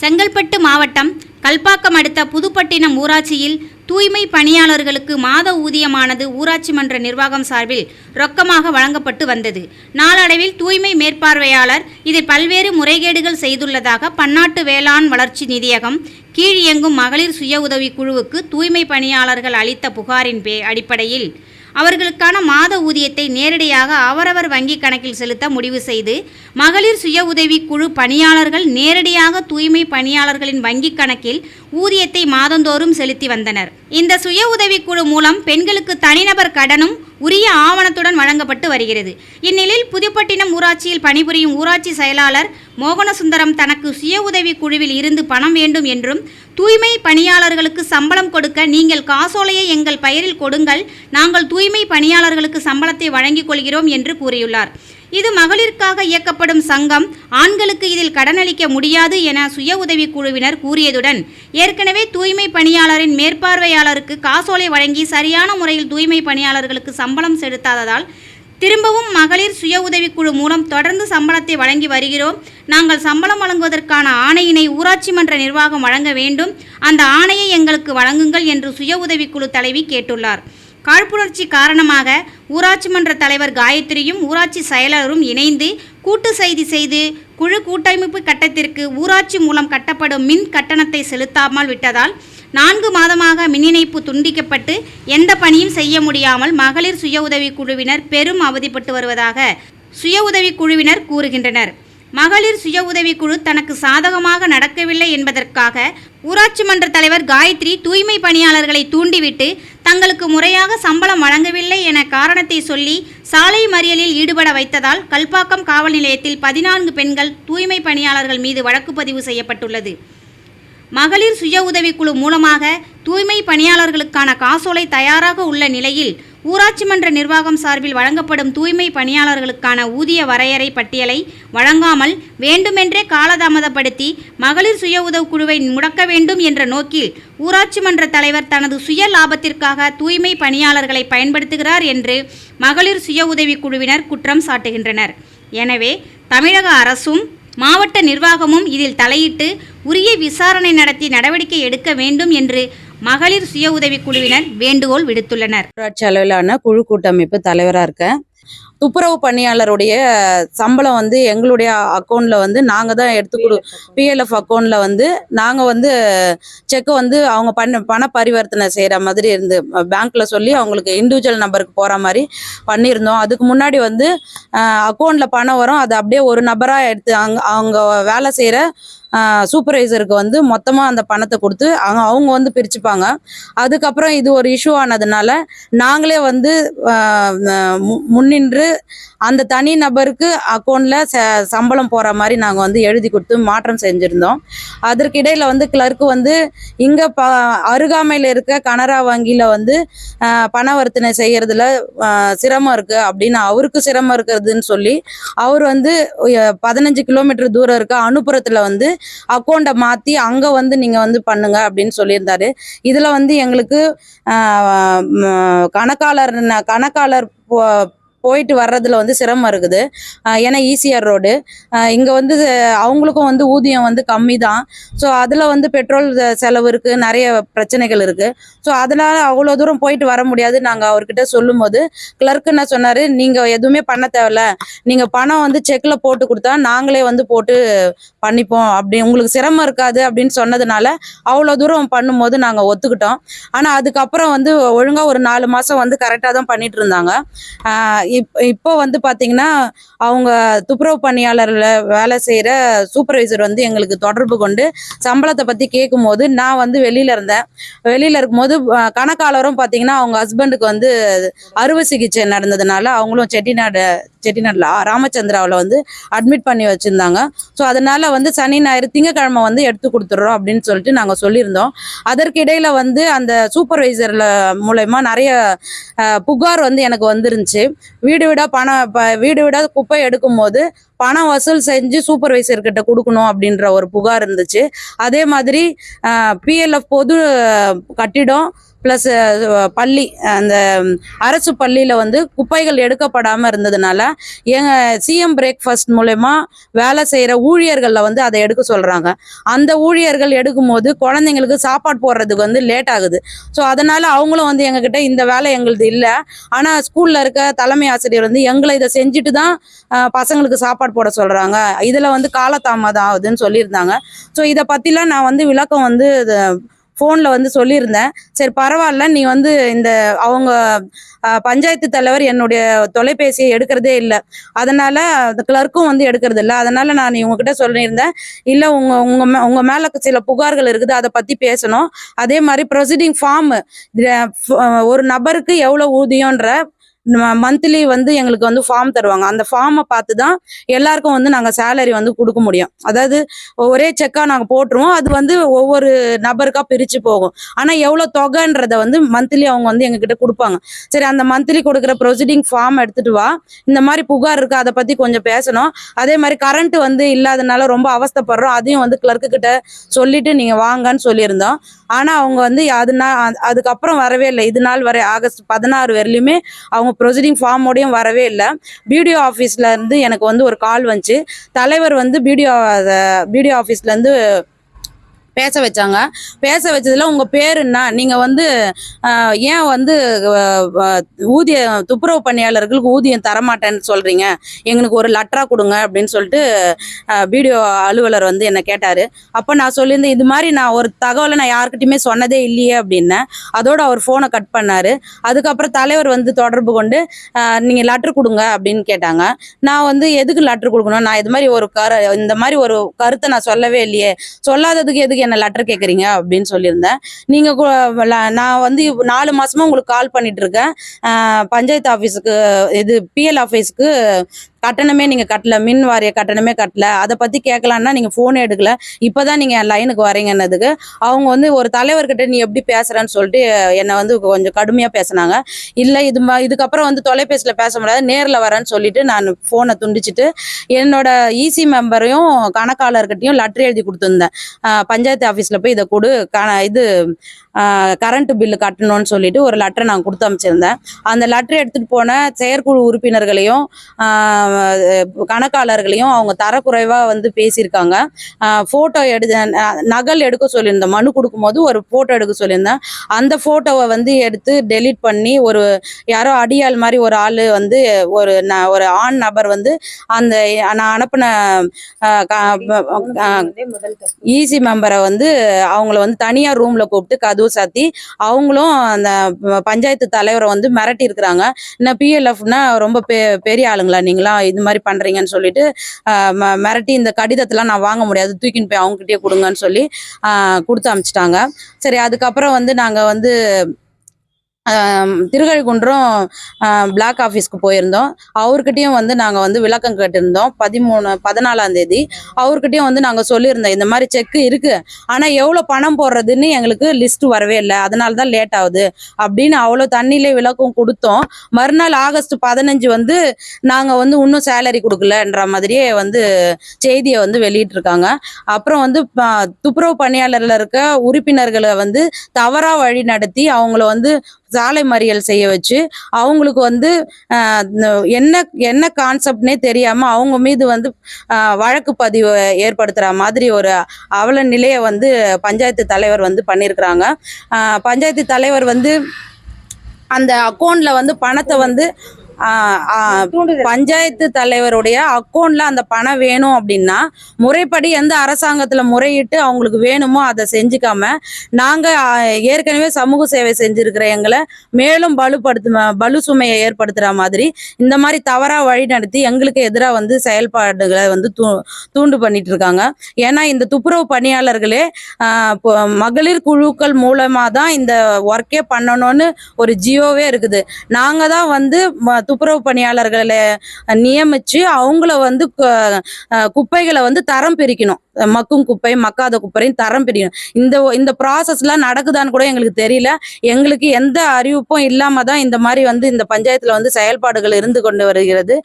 செங்கல்பட்டு மாவட்டம் கல்பாக்கம் அடுத்த புதுப்பட்டினம் ஊராட்சியில் தூய்மை பணியாளர்களுக்கு மாத ஊதியமானது ஊராட்சி மன்ற நிர்வாகம் சார்பில் ரொக்கமாக வழங்கப்பட்டு வந்தது. நாளடைவில் தூய்மை மேற்பார்வையாளர் இதில் பல்வேறு முறைகேடுகள் செய்துள்ளதாக பன்னாட்டு வேளாண் வளர்ச்சி நிதியகம் கீழ் இயங்கும் மகளிர் சுய உதவி குழுவுக்கு தூய்மை பணியாளர்கள் அளித்த புகாரின் பே அடிப்படையில் அவர்களுக்கான மாத ஊதியத்தை நேரடியாக அவரவர் வங்கிக் கணக்கில் செலுத்த முடிவு செய்து மகளிர் சுய உதவி குழு பணியாளர்கள் நேரடியாக தூய்மை பணியாளர்களின் வங்கிக் கணக்கில் ஊதியத்தை மாதந்தோறும் செலுத்தி வந்தனர். இந்த சுய உதவி குழு மூலம் பெண்களுக்கு தனிநபர் கடனும் உரிய ஆவணத்துடன் வழங்கப்பட்டு வருகிறது. இந்நிலையில் புதுப்பட்டினம் ஊராட்சியில் பணிபுரியும் ஊராட்சி செயலாளர் மோகனசுந்தரம் தனக்கு சுய உதவி குழுவில் இருந்து பணம் வேண்டும் என்றும் தூய்மை பணியாளர்களுக்கு சம்பளம் கொடுக்க நீங்கள் காசோலையை எங்கள் பெயரில் கொடுங்கள் நாங்கள் தூய்மை பணியாளர்களுக்கு சம்பளத்தை வழங்கிக் கொள்கிறோம் என்று கூறியுள்ளார். இது மகளிருக்காக இயக்கப்படும் சங்கம். ஆண்களுக்கு இதில் கடனளிக்க முடியாது என சுய உதவி குழுவினர் கூறியதுடன் ஏற்கனவே தூய்மை பணியாளரின் மேற்பார்வையாளருக்கு காசோலை வழங்கி சரியான முறையில் தூய்மை பணியாளர்களுக்கு சம்பளம் செலுத்தாததால் திரும்பவும் மகளிர் சுய உதவிக்குழு மூலம் தொடர்ந்து சம்பளத்தை வழங்கி வருகிறோம். நாங்கள் சம்பளம் வழங்குவதற்கான ஆணையினை ஊராட்சி மன்ற நிர்வாகம் வழங்க வேண்டும். அந்த ஆணையை எங்களுக்கு வழங்குங்கள் என்று சுய உதவிக்குழு தலைவி கேட்டுள்ளார். காழ்ப்புணர்ச்சி காரணமாக ஊராட்சி மன்ற தலைவர் காயத்ரியும் ஊராட்சி செயலரும் இணைந்து கூட்டு செய்தி செய்து குழு கூட்டமைப்பு கட்டத்திற்கு ஊராட்சி மூலம் கட்டப்படும் மின் கட்டணத்தை செலுத்தாமல் விட்டதால் நான்கு மாதமாக மின் இணைப்பு துண்டிக்கப்பட்டு எந்த பணியும் செய்ய முடியாமல் மகளிர் சுய உதவி குழுவினர் பெரும் அவதிப்பட்டு வருவதாக சுய உதவி குழுவினர் கூறுகின்றனர். மகளிர் சுய உதவிக்குழு தனக்கு சாதகமாக நடக்கவில்லை என்பதற்காக ஊராட்சி மன்ற தலைவர் காயத்ரி தூய்மை பணியாளர்களை தூண்டிவிட்டு தங்களுக்கு முறையாக சம்பளம் வழங்கவில்லை என காரணத்தை சொல்லி சாலை மறியலில் ஈடுபட வைத்ததால் கல்பாக்கம் காவல் நிலையத்தில் பதினான்கு பெண்கள் தூய்மை பணியாளர்கள் மீது வழக்கு பதிவு செய்யப்பட்டுள்ளது. மகளிர் சுய உதவிக்குழு மூலமாக தூய்மை பணியாளர்களுக்கான காசோலை தயாராக உள்ள நிலையில் ஊராட்சி மன்ற நிர்வாகம் சார்பில் வழங்கப்படும் தூய்மை பணியாளர்களுக்கான ஊதிய வரையறை பட்டியலை வழங்காமல் வேண்டுமென்றே காலதாமதப்படுத்தி மகளிர் சுய உதவுக்குழுவை முடக்க வேண்டும் என்ற நோக்கில் ஊராட்சி மன்ற தலைவர் தனது சுய லாபத்திற்காக தூய்மை பணியாளர்களை பயன்படுத்துகிறார் என்று மகளிர் சுய உதவிக்குழுவினர் குற்றம் சாட்டுகின்றனர். எனவே தமிழக அரசும் மாவட்ட நிர்வாகமும் இதில் தலையிட்டு உரிய விசாரணை நடத்தி நடவடிக்கை எடுக்க வேண்டும் என்று மகளிர் சுய உதவிக் குழுவினர் வேண்டுகோள் விடுத்துள்ளனர். ஊராட்சி அளவிலான குழு கூட்டமைப்பு தலைவராக இருக்க துப்புரவு பணியாளருடைய சம்பளம் வந்து எங்களுடைய அக்கௌண்ட்ல வந்து நாங்கள் தான் எடுத்து கொடு பிஎல்எஃப் அக்கௌண்ட்ல வந்து நாங்கள் வந்து செக்கை வந்து அவங்க பண்ண பண பரிவர்த்தனை செய்கிற மாதிரி இருந்து பேங்க்ல சொல்லி அவங்களுக்கு இண்டிவிஜுவல் நம்பருக்கு போகிற மாதிரி பண்ணியிருந்தோம். அதுக்கு முன்னாடி வந்து அக்கௌண்ட்ல பணம் வரும். அது அப்படியே ஒரு நபராக எடுத்து அங்க அவங்க வேலை செய்கிற சூப்பர்வைசருக்கு வந்து மொத்தமாக அந்த பணத்தை கொடுத்து அவங்க அவங்க வந்து பிரிச்சுப்பாங்க. அதுக்கப்புறம் இது ஒரு இஷ்யூ ஆனதுனால நாங்களே வந்து முன் மு- முன்னின்று அந்த தனி நபருக்கு அக்கௌண்ட்ல ச சம்பளம் போற மாதிரி நாங்கள் வந்து எழுதி கொடுத்து மாற்றம் செஞ்சுருந்தோம். அதற்கிடையில் வந்து கிளர்க்கு வந்து இங்க ப அருகாமையில் இருக்க கனரா வங்கியில வந்து பணவர்த்தனை செய்யறதுல சிரமம் இருக்கு அப்படின்னு அவருக்கு சிரமம் இருக்கிறதுன்னு சொல்லி அவர் வந்து பதினஞ்சு கிலோமீட்டர் தூரம் இருக்க அனுப்புறத்துல வந்து அக்கௌண்ட்டை மாத்தி அங்க வந்து நீங்க வந்து பண்ணுங்க அப்படின்னு சொல்லியிருந்தாரு. இதுல வந்து எங்களுக்கு கணக்காளர் கணக்காளர் போ- போயிட்டு வர்றதுல வந்து சிரமம் இருக்குது. ஏன்னா ஈசிஆர் ரோடு இங்கே வந்து அவங்களுக்கும் வந்து ஊதியம் வந்து கம்மி தான் ஸோ அதில் வந்து பெட்ரோல் செலவு இருக்குது நிறைய பிரச்சனைகள் இருக்குது ஸோ அதனால் அவ்வளோ தூரம் போயிட்டு வர முடியாது. நாங்கள் அவர்கிட்ட சொல்லும்போது கிளர்க்கு என்ன சொன்னார் நீங்கள் எதுவுமே பண்ண தேவையில்ல. நீங்கள் பணம் வந்து செக்கில் போட்டு கொடுத்தா நாங்களே வந்து போட்டு பண்ணிப்போம். அப்படி உங்களுக்கு சிரமம் இருக்காது. அப்படின்னு சொன்னதுனால அவ்வளோ தூரம் பண்ணும்போது நாங்கள் ஒத்துக்கிட்டோம். ஆனால் அதுக்கப்புறம் வந்து ஒழுங்காக ஒரு நாலு மாதம் வந்து கரெக்டாக தான் பண்ணிட்டு இருந்தாங்க. இப் இப்போ வந்து பார்த்தீங்கன்னா அவங்க துப்புரவு பணியாளர்ல வேலை செய்கிற சூப்பர்வைசர் வந்து எங்களுக்கு தொடர்பு கொண்டு சம்பளத்தை பற்றி கேட்கும்போது நான் வந்து வெளியில் இருந்தேன். வெளியில் இருக்கும்போது கணக்காளரும் பார்த்தீங்கன்னா அவங்க ஹஸ்பண்டுக்கு வந்து அறுவை சிகிச்சை நடந்ததுனால அவங்களும் செட்டிநாடு செட்டிநாடில் ராமச்சந்திராவில் வந்து அட்மிட் பண்ணி வச்சுருந்தாங்க. ஸோ அதனால வந்து சனி ஞாயிறு திங்கக்கிழமை வந்து எடுத்து கொடுத்துட்றோம் அப்படின்னு சொல்லிட்டு நாங்கள் சொல்லியிருந்தோம். அதற்கிடையில் வந்து அந்த சூப்பர்வைசரில் மூலயமா நிறைய புகார் வந்து எனக்கு வந்துருந்துச்சு. வீடு வீடாக பணம் வீடு வீடாக குப்பை எடுக்கும்போது பணம் வசூல் செஞ்சு சூப்பர்வைசர் கிட்ட கொடுக்கணும் அப்படின்ற ஒரு புகார் இருந்துச்சு. அதே மாதிரி பிஎல்எஃப் பொது கட்டிடம் ப்ளஸ் பள்ளி அந்த அரசு பள்ளியில் வந்து குப்பைகள் எடுக்கப்படாமல் இருந்ததுனால எங்கள் சிஎம் பிரேக்ஃபாஸ்ட் மூலயமா வேலை செய்கிற ஊழியர்களில் வந்து அதை எடுக்க சொல்கிறாங்க அந்த ஊழியர்கள் எடுக்கும்போது குழந்தைங்களுக்கு சாப்பாடு போடுறதுக்கு வந்து லேட் ஆகுது. ஸோ அதனால் அவங்களும் வந்து எங்ககிட்ட இந்த வேலை எங்களுது இல்லை. ஆனால் ஸ்கூலில் இருக்க தலைமை ஆசிரியர் வந்து எங்களை இதை செஞ்சுட்டு தான் பசங்களுக்கு சாப்பாடு போட சொல்கிறாங்க இதில் வந்து காலதாமதம் ஆகுதுன்னு சொல்லியிருந்தாங்க. ஸோ இதை பற்றிலாம் நான் வந்து விளக்கம் வந்து ஃபோனில் வந்து சொல்லியிருந்தேன். சரி பரவாயில்ல. நீ வந்து இந்த அவங்க பஞ்சாயத்து தலைவர் என்னுடைய தொலைபேசியை எடுக்கிறதே இல்லை. அதனால் அந்த கிளர்க்கும் வந்து எடுக்கிறது இல்லை. அதனால் நான் இவங்ககிட்ட சொல்லியிருந்தேன். இல்லை உங்கள் உங்கள் மே- உங்கள் மேலே சில புகார்கள் இருக்குது. அதை பற்றி பேசணும். அதே மாதிரி ப்ரொசீடிங் ஃபார்ம் ஒரு நபருக்கு எவ்வளோ ஊதியம்ன்ற மந்த்லி வந்து எங்களுக்கு வந்து ஃபார்ம் தருவாங்க. அந்த ஃபார்மை பார்த்து தான் எல்லாருக்கும் வந்து நாங்கள் சேலரி வந்து கொடுக்க முடியும். அதாவது ஒரே செக்காக நாங்கள் போட்டுருவோம். அது வந்து ஒவ்வொரு நபருக்காக பிரித்து போகும். ஆனால் எவ்வளோ தொகைன்றத வந்து மந்த்லி அவங்க வந்து எங்ககிட்ட கொடுப்பாங்க. சரி அந்த மந்த்லி கொடுக்குற ப்ரொசீடிங் ஃபார்ம் எடுத்துட்டு வா. இந்த மாதிரி புகார் இருக்கு அதை பற்றி கொஞ்சம் பேசணும். அதே மாதிரி கரண்ட் வந்து இல்லாதனால ரொம்ப அவஸ்தைப்படுறோம். அதையும் வந்து கிளர்க்கு கிட்ட சொல்லிட்டு நீங்கள் வாங்கன்னு சொல்லியிருந்தோம். ஆனால் அவங்க வந்து அதுனா அதுக்கப்புறம் வரவே இல்லை. இது நாள் வரை ஆகஸ்ட் பதினாறு வரையிலுமே அவங்க ப்ரொசீடிங் ஃபார்மோடையும் வரவே இல்லை. பிடிஓ ஆஃபீஸ்லேருந்து எனக்கு வந்து ஒரு கால் வந்துச்சு. தலைவர் வந்து பிடிஓ பிடிஓ ஆஃபீஸ்லேருந்து பேச வச்சாங்க. பேச வச்சதுல உங்க பேர் என்ன? நீங்க வந்து ஏன் வந்து ஊதிய துப்புரவு பணியாளர்களுக்கு ஊதியம் தரமாட்டேன்னு சொல்றீங்க? எங்களுக்கு ஒரு லெட்டரா கொடுங்க அப்படின்னு சொல்லிட்டு பிடிஓ அலுவலர் வந்து என்னை கேட்டாரு. அப்போ நான் சொல்லியிருந்தேன் இது மாதிரி நான் ஒரு தகவலை நான் யாருக்கிட்டையுமே சொன்னதே இல்லையே அப்படின்னேன். அதோட அவர் ஃபோனை கட் பண்ணாரு. அதுக்கப்புறம் தலைவர் வந்து தொடர்பு கொண்டு நீங்கள் நீங்க லெட்டர் கொடுங்க அப்படின்னு கேட்டாங்க. நான் வந்து எதுக்கு லெட்டர் கொடுக்கணும்? நான் இது மாதிரி ஒரு கரு இந்த மாதிரி ஒரு கருத்தை நான் சொல்லவே இல்லையே. சொல்லாததுக்கு எதுக்கு என்ன லெட்டர் கேட்குறீங்க அப்படின்னு சொல்லியிருந்தேன். நீங்கள் நான் வந்து நாலு மாசமா உங்களுக்கு கால் பண்ணிட்டு இருக்கேன். ஆஹ் பஞ்சாயத்து ஆஃபீஸுக்கு இது பிஎல் ஆஃபீஸுக்கு கட்டணமே நீங்கள் கட்டல மின் வாரிய கட்டணமே கட்டல. அதை பற்றி கேட்கலான்னா நீங்கள் ஃபோனே எடுக்கல. இப்போ தான் நீங்கள் லைனுக்கு வரீங்கன்னதுக்கு அவங்க வந்து ஒரு தலைவர்கிட்ட நீ எப்படி பேசுகிறேன்னு சொல்லிட்டு என்னை வந்து கொஞ்சம் கடுமையாக பேசினாங்க. இல்லை இது இதுக்கப்புறம் வந்து தொலைபேசியில் பேச முடியாது. நேரில் வரேன்னு சொல்லிட்டு நான் ஃபோனை துண்டிச்சிட்டு என்னோட இசி மெம்பரையும் கணக்காளர்கிட்டையும் லெட்டர் எழுதி கொடுத்துருந்தேன். பஞ்சாயத்து ஆஃபீஸில் போய் இதை கொடு இது கரண்ட் பில்லு கட்டணும்னு சொல்லிட்டு ஒரு லெட்டர் நான் கொடுத்து அமைச்சிருந்தேன். அந்த லெட்டர் எடுத்துகிட்டு போன செயற்குழு உறுப்பினர்களையும் கணக்காளர்களையும் அவங்க தரக்குறைவாக வந்து பேசியிருக்காங்க. ஃபோட்டோ எடு நகல் எடுக்க சொல்லியிருந்தேன். மனு கொடுக்கும்போது ஒரு ஃபோட்டோ எடுக்க சொல்லியிருந்தேன். அந்த ஃபோட்டோவை வந்து எடுத்து டெலீட் பண்ணி ஒரு யாரோ அடியாள் மாதிரி ஒரு ஆள் வந்து ஒரு ந- ஒரு ஆண் நபர் வந்து அந்த நான் அனுப்பின ஈசி மெம்பரை வந்து அவங்கள வந்து தனியாக ரூமில் கூப்பிட்டு கதவு சாத்தி அவங்களும் அந்த பஞ்சாயத்து தலைவரை வந்து மிரட்டி இருக்கிறாங்க என்ன பிஎல்எஃப்னா ரொம்ப பெ பெரிய ஆளுங்களா நீங்களா? இது மாதிரி பண்றீங்கன்னு சொல்லிட்டு மிரட்டி இந்த கடிதத்தெல்லாம் நான் வாங்க முடியாது. தூக்கின்னு போய் அவங்ககிட்டயே கொடுங்கன்னு சொல்லி ஆஹ் கொடுத்து அமிச்சிட்டாங்க. சரி அதுக்கப்புறம் வந்து நாங்கள் வந்து ஆம், பிளாக் ஆஃபீஸ்க்கு போயிருந்தோம். அவர்கிட்டையும் வந்து நாங்கள் வந்து விளக்கம் கேட்டிருந்தோம். பதிமூணு பதினாலாம் தேதி. அவர்கிட்டையும் வந்து நாங்கள் சொல்லியிருந்தோம் இந்த மாதிரி செக்கு இருக்கு. ஆனால் எவ்வளோ பணம் போடுறதுன்னு எங்களுக்கு லிஸ்ட் வரவே இல்லை. அதனால தான் லேட் ஆகுது அப்படின்னு அவ்வளோ தண்ணியிலே விளக்கம் கொடுத்தோம். மறுநாள் ஆகஸ்ட் பதினஞ்சு வந்து நாங்கள் வந்து இன்னும் சேலரி கொடுக்கலன்ற மாதிரியே வந்து செய்தியை வந்து வெளியிட்டிருக்காங்க. அப்புறம் வந்து துப்புரவு பணியாளரில் இருக்க உறுப்பினர்களை வந்து தவறா வழி நடத்தி அவங்கள வந்து சாலை மறியல் செய்ய வச்சு அவங்களுக்கு வந்து என்ன என்ன கான்செப்ட்னே தெரியாமல் அவங்க மீது வந்து வழக்கு பதிவு ஏற்படுத்துகிற மாதிரி ஒரு அவல நிலையை வந்து பஞ்சாயத்து தலைவர் வந்து பண்ணியிருக்கிறாங்க பஞ்சாயத்து தலைவர் வந்து அந்த அக்கௌண்ட்ல வந்து பணத்தை வந்து பஞ்சாயத்து தலைவருடைய அக்கௌண்ட்ல அந்த பணம் வேணும் அப்படின்னா முறைப்படி எந்த அரசாங்கத்துல முறையிட்டு அவங்களுக்கு வேணுமோ அதை செஞ்சுக்காம நாங்க ஏற்கனவே சமூக சேவை செஞ்சிருக்கிற எங்களை மேலும் பலுப்படுத்து பலு சுமையை ஏற்படுத்துற மாதிரி இந்த மாதிரி தவறா வழி நடத்தி எங்களுக்கு எதிராக வந்து செயல்பாடுகளை வந்து தூ தூண்டு பண்ணிட்டு இருக்காங்க ஏன்னா இந்த துப்புரவு பணியாளர்களே மகளிர் குழுக்கள் மூலமா தான் இந்த ஒர்க்கே பண்ணணும்னு ஒரு ஜியோவே இருக்குது. நாங்க தான் வந்து துப்புரவு பணியாளர்களை நியமிச்சு அவங்கள வந்து குப்பைகளை வந்து தரம் பிரிக்கணும். மக்கும் குப்பை மக்காத குப்பையும் தரம் பிரிக்கணும். இந்த இந்த ப்ராசஸ்லாம் நடக்குதான்னு கூட எங்களுக்கு தெரியல. எங்களுக்கு எந்த அறிவிப்பும் இல்லாமல் தான் இந்த மாதிரி வந்து இந்த பஞ்சாயத்தில் வந்து செயல்பாடுகள் இருந்து கொண்டு வருகிறது.